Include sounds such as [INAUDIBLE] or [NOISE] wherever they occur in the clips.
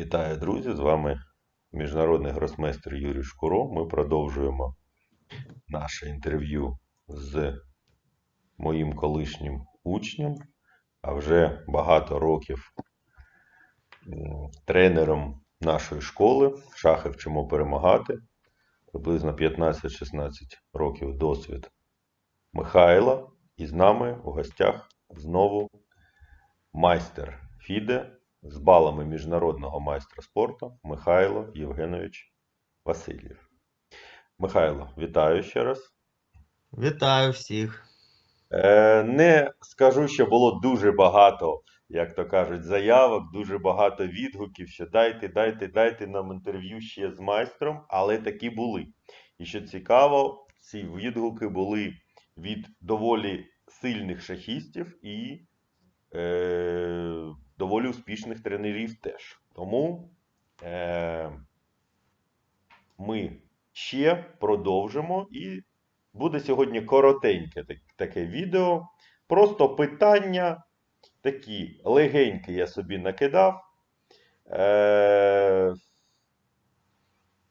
Вітаю, друзі! З вами міжнародний гросмейстер Юрій Шкуро. Ми продовжуємо наше інтерв'ю з моїм колишнім учнем, а вже багато років тренером нашої школи. Шахи вчимо перемагати. Приблизно 15-16 років досвід Михайла. І з нами у гостях знову майстер Фіде з балами міжнародного майстра спорту Михайло Євгенович Васильєв. Михайло, вітаю ще раз. Вітаю всіх. Е, не скажу, що було дуже багато, як то кажуть, заявок, дуже багато відгуків, що дайте, дайте, дайте нам інтерв'ю ще з майстром, але такі були. І що цікаво, ці відгуки були від доволі сильних шахістів і е, доволі успішних тренерів теж. Тому е, ми ще продовжимо і буде сьогодні коротеньке таке відео. Просто питання такі легенькі я собі накидав. Е,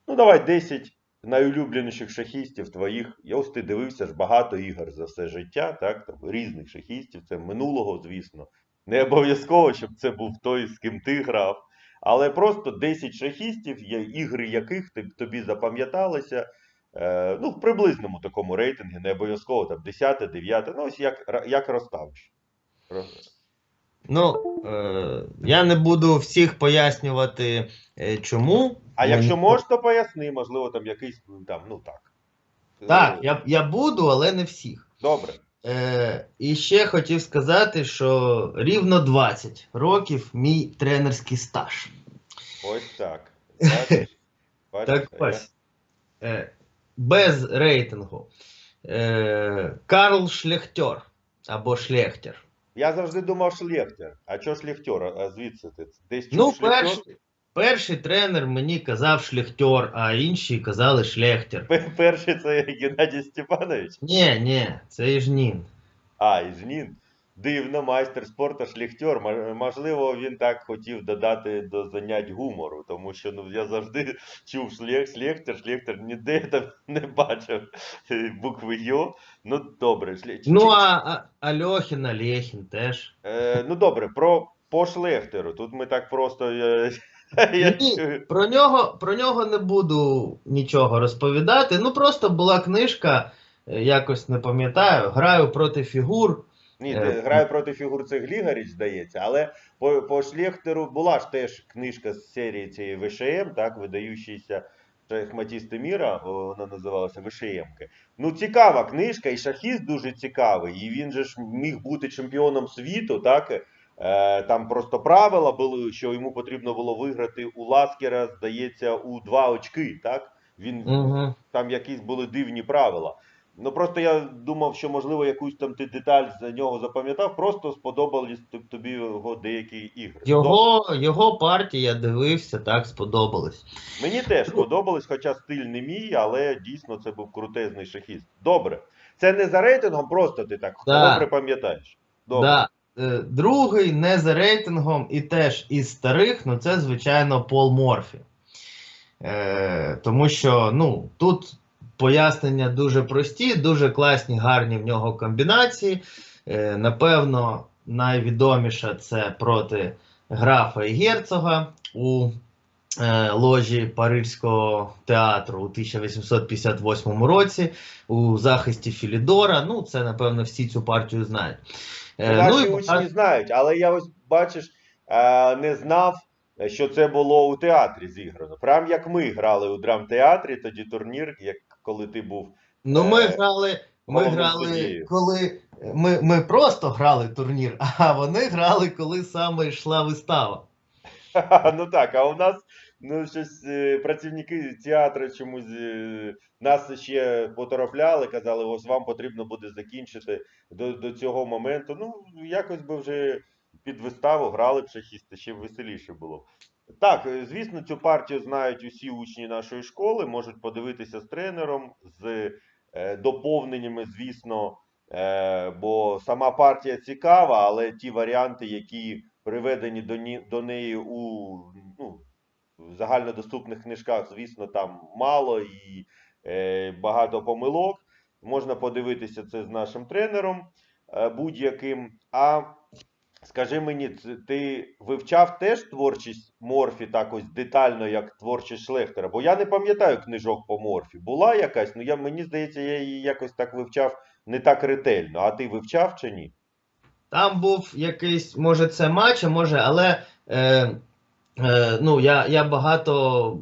ну, давай 10 найулюбленіших шахістів твоїх. Я ось ти дивився ж багато ігор за все життя, так? Там, різних шахістів, це минулого, звісно. Не обов'язково, щоб це був той, з ким ти грав. Але просто 10 шахістів, ігри яких тобі запам'яталися. Е, ну, в приблизному такому рейтингу, не обов'язково там 10, 9, ну ось як, як розставиш. Ну, е, я не буду всіх пояснювати, е, чому. А якщо можеш, то поясни, можливо, там якийсь ну, там, ну так. Так, я, я буду, але не всіх. Добре. Е, і ще хотів сказати, що рівно 20 років мій тренерський стаж. Ось так. [LAUGHS] Бачиш? Бачиш? Так ось. Е, без рейтингу. Е, Карл Шлехтер або Шлехтер. Я завжди думав Шлехтер. А чого Шлехтер? А- звідси ти? Десь чув Ну, перший, перший тренер мені казав Шлехтер, а інші казали Шлехтер. Пе- Перший це Геннадій Степанович. Ні, ні, це Іжнін. А, Іжнін. Дивно, майстер спорту Шліхтер. Можливо, він так хотів додати до занять гумору, тому що ну, я завжди чув шлех, Шлехтер, Шлехтер, ніде там [LAUGHS] не бачив букви Йо. Ну, добре. Шле... Ну, а, а Альохін, Олехін теж. е, ну, добре, про по Шлехтеру. Тут ми так просто. е, [LAUGHS] Ні, про нього, про нього не буду нічого розповідати. Ну, просто була книжка, е, якось не пам'ятаю, граю проти фігур. Ні, Е, де проти фігур це Глігаріч, здається, але по, по Шлехтеру була ж теж книжка з серії цієї ВШМ, так, видаючийся шахматісти міра, вона називалася ВШМки. Ну, цікава книжка, і шахіст дуже цікавий, і він же ж міг бути чемпіоном світу, так. Е, там просто правила були, що йому потрібно було виграти у Ласкера, здається, у два очки, так? Він Угу. там якісь були дивні правила. Ну просто я думав, що можливо якусь там ти деталь за нього запам'ятав, просто сподобались тобі його деякі ігри. Його, його партії я дивився, так сподобалось. Мені теж сподобались, хоча стиль не мій, але дійсно це був крутезний шахіст. Добре. Це не за рейтингом, просто ти так Да. добре пам'ятаєш. Добре. Да. Е, Другий не за рейтингом і теж із старих, ну це, звичайно, Пол Морфі. Е, тому що ну, тут пояснення дуже прості, дуже класні, гарні в нього комбінації. Е, напевно, найвідоміша це проти графа і герцога у е, ложі Паризького театру у 1858 році у захисті Філідора. Ну, це, напевно, всі цю партію знають. Е, Наші ну, учні багато- знають, але я ось бачиш, е, не знав, що це було у театрі зіграно. Прям як ми грали у драмтеатрі, тоді турнір, як коли ти був. Ну, ми Е, грали, ми грали, коли ми, ми просто грали турнір, [LAUGHS] а вони грали, коли саме йшла вистава. [LAUGHS] Ну так, а у нас ну, щось е, працівники театру чомусь е, нас ще поторопляли, казали, ось вам потрібно буде закінчити до, до цього моменту. Ну, якось би вже під виставу грали б шахісти, ще веселіше було. Так, е, звісно, цю партію знають усі учні нашої школи, можуть подивитися з тренером, з доповненнями, звісно, бо сама партія цікава, але ті варіанти, які приведені до, ні, до неї у ну, загальнодоступних книжках, звісно, там мало і е, багато помилок. Можна подивитися це з нашим тренером е, будь-яким. А скажи мені, ти вивчав теж творчість Морфі так ось детально, як творчість Шлехтера? Бо я не пам'ятаю книжок по Морфі. Була якась, ну я, мені здається, я її якось так вивчав не так ретельно. А ти вивчав чи ні? Там був якийсь, може, це матч, а може, але е, е, ну, я, я багато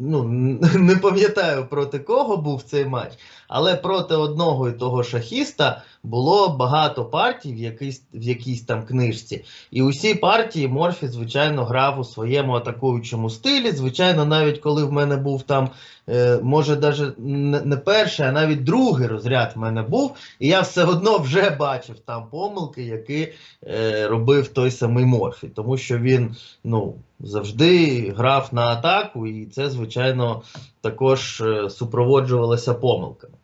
ну, [LAUGHS] не пам'ятаю проти кого був цей матч, але проти одного і того шахіста було багато партій в якійсь, в якійсь там книжці. І усі партії Морфі, звичайно, грав у своєму атакуючому стилі. Звичайно, навіть коли в мене був там, е, може, навіть не перший, а навіть другий розряд в мене був. І я все одно вже бачив там помилки, які е, робив той самий Морфі, тому що він ну, завжди грав на атаку, і це, звичайно, також е, супроводжувалося помилками.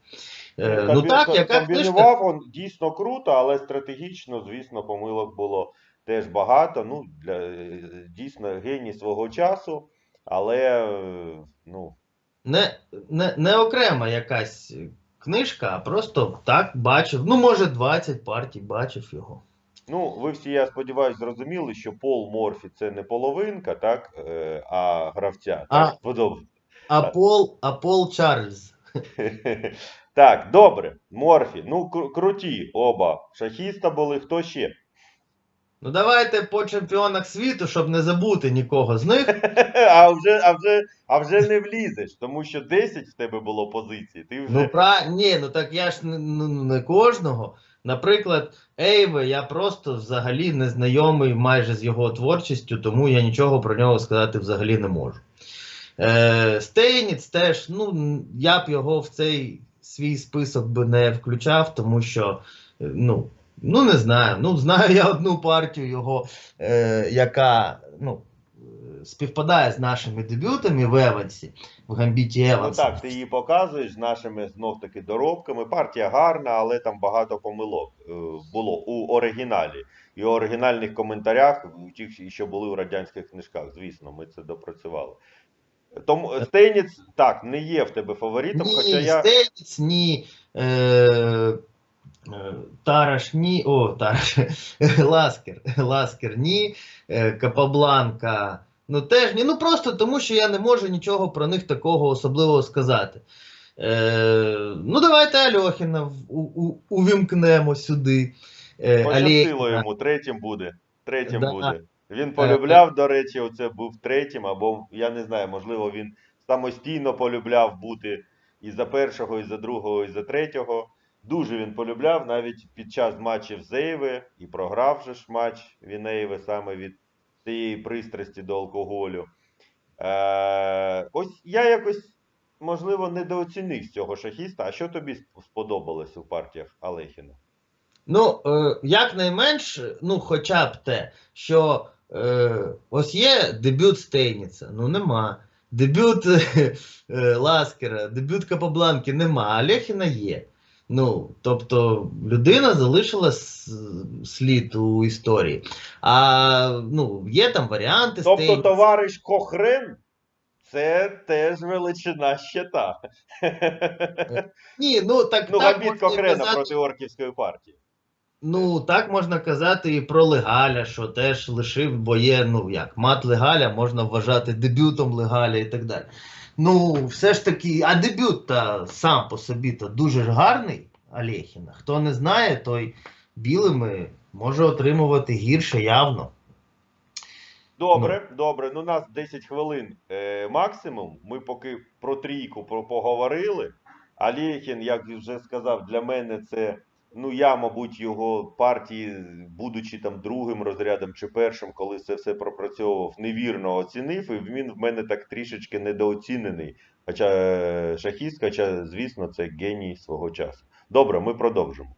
Е, ну так, ком- яка книжка? комбінував он дійсно круто, але стратегічно, звісно, помилок було теж багато. Ну, для, е, дійсно, геній свого часу, але е, ну, Не, не, не окрема якась книжка, а просто так бачив. Ну, може, 20 партій бачив його. Ну, ви всі, я сподіваюся, зрозуміли, що Пол Морфі це не половинка, так, е, а гравця. А- Так, А Пол, а Пол Чарльз. [LAUGHS] так, добре. Морфі. Ну, круті оба. Шахіста були, хто ще? Ну давайте по чемпіонах світу, щоб не забути нікого з них. [LAUGHS] а, вже, а, вже, а вже не влізеш, тому що 10 в тебе було позицій. Ти вже... Ну, пра... Ні, ну так я ж не, ну, не кожного. Наприклад, Ейве, я просто взагалі не знайомий майже з його творчістю, тому я нічого про нього сказати взагалі не можу. Е, Стейніц теж, ну, я б його в цей свій список би не включав, тому що, е, ну, ну не знаю. Ну, знаю я одну партію його, е, яка ну, співпадає з нашими дебютами в Евансі, в Гамбіті Ну Еванса. так, ти її показуєш з нашими знов-таки доробками. Партія гарна, але там багато помилок е, було у оригіналі. І у оригінальних коментарях, у тих, що були у радянських книжках, звісно, ми це допрацювали. Тому Стейніц, так, не є в тебе фаворитом, Ні, хоча я. Стейніц, ні. Е, е, Тараш, ні. О, Тараш. [LAUGHS] Ласкер. Ласкер, ні. Е, Капабланка. Ну теж ні. Ну просто тому, що я не можу нічого про них такого особливого сказати. Е, ну, давайте Альохіна у, у, увімкнемо сюди. Е, Пощастило йому, третім буде. Третім Да. буде. Він полюбляв, до речі, оце був третім, або я не знаю, можливо, він самостійно полюбляв бути і за першого, і за другого, і за третього. Дуже він полюбляв навіть під час матчів з Ейве і програв же ж матч він Ейве саме від цієї пристрасті до алкоголю. Е, ось я якось, можливо, недооцінив цього шахіста. А що тобі сподобалось у партіях Алехіна? Ну, е, якнайменш, ну, хоча б те, що е, ось є дебют Стейніца, ну нема. Дебют [LAUGHS] е, Ласкера, дебют Капабланки нема, а Лехіна є. Ну, тобто людина залишила слід у історії. А ну, є там варіанти Тобто стей... товариш Кохрен це теж величина щита. Ні, ну так, ну, так габіт Кохрена казати. проти Орківської партії. Ну, так можна казати і про Легаля, що теж лишив, бо є, ну як, мат Легаля можна вважати дебютом Легаля і так далі. Ну, все ж таки, а дебют та сам по собі то дуже ж гарний Алєхіна. Хто не знає, той білими може отримувати гірше явно. Добре, добре. Ну, у нас 10 хвилин е, максимум. Ми поки про трійку про, поговорили. Алєхін, як вже сказав, для мене це. Ну, я, мабуть, його партії, будучи там другим розрядом чи першим, коли це все пропрацьовував, невірно оцінив, і він в мене так трішечки недооцінений. Хоча е, шахіст, хоча, звісно, це геній свого часу. Добре, ми продовжимо.